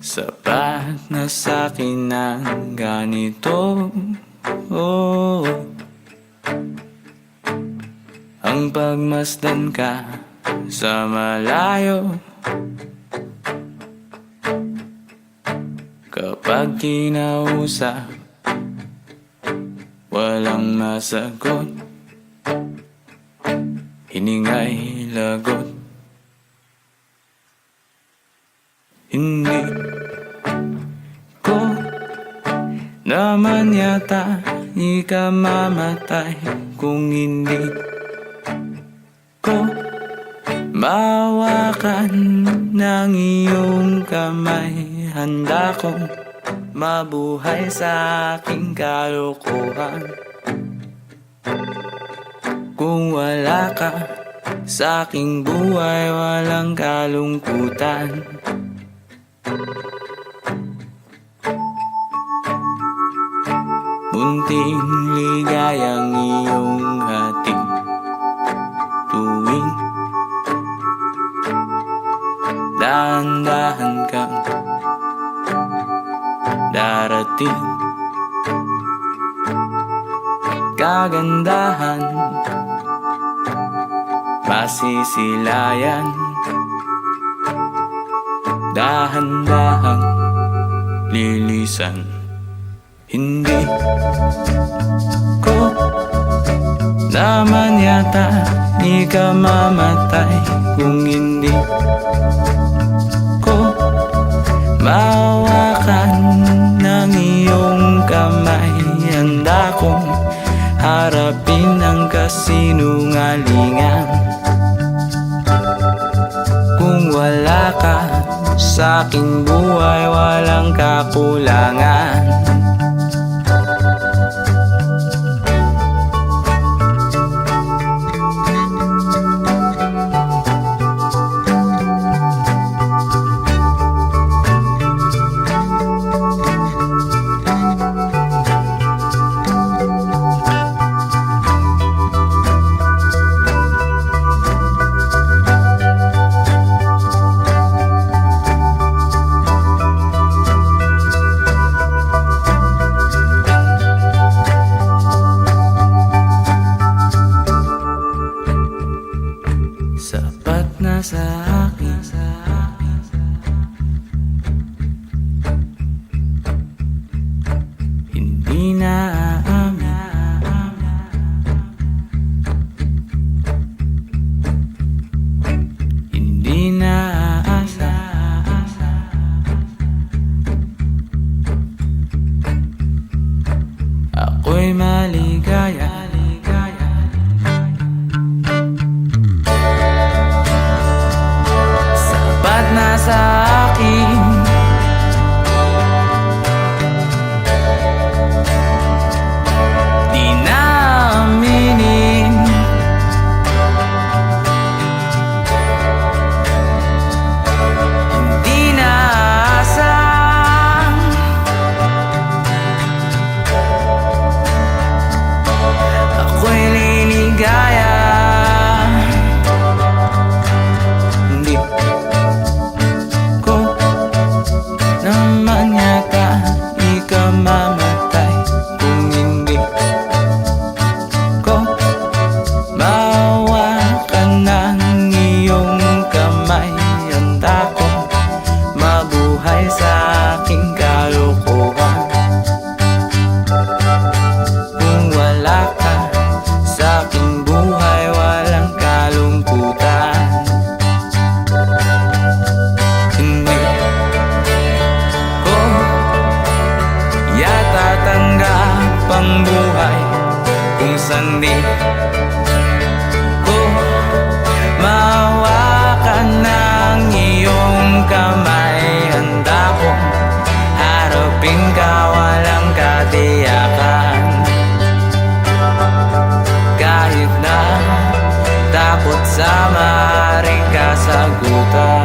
Sapat na sa'kin ang ganito. Oh. Ang pagmasdan ka sa malayo. Kapag kinausap Walang masagot. Hiningay lagot naman yata Ika mamatay kung hindi ko Mawakan ng iyong kamay. Handa kong mabuhay sa aking kalokohan Kung wala ka sa aking buhay Walang kalungkutan Munting ligayang iyong hatid. Tuwing Dahan-dahan kang darating. Kagandahan Masisilayan. Dahan-dahan Lilisan Hindi ko naman yata Di ka mamatay. Kung hindi ko Mawakan ng iyong kamay Handa kong harapin ang kasinungalingan. Kung wala ka sa aking buhay Walang kakulangan My. hindi ko mawakan ng iyong kamay. Handa kong harapin ka walang katiyakan. Kahit na takot sa maring kasagutan.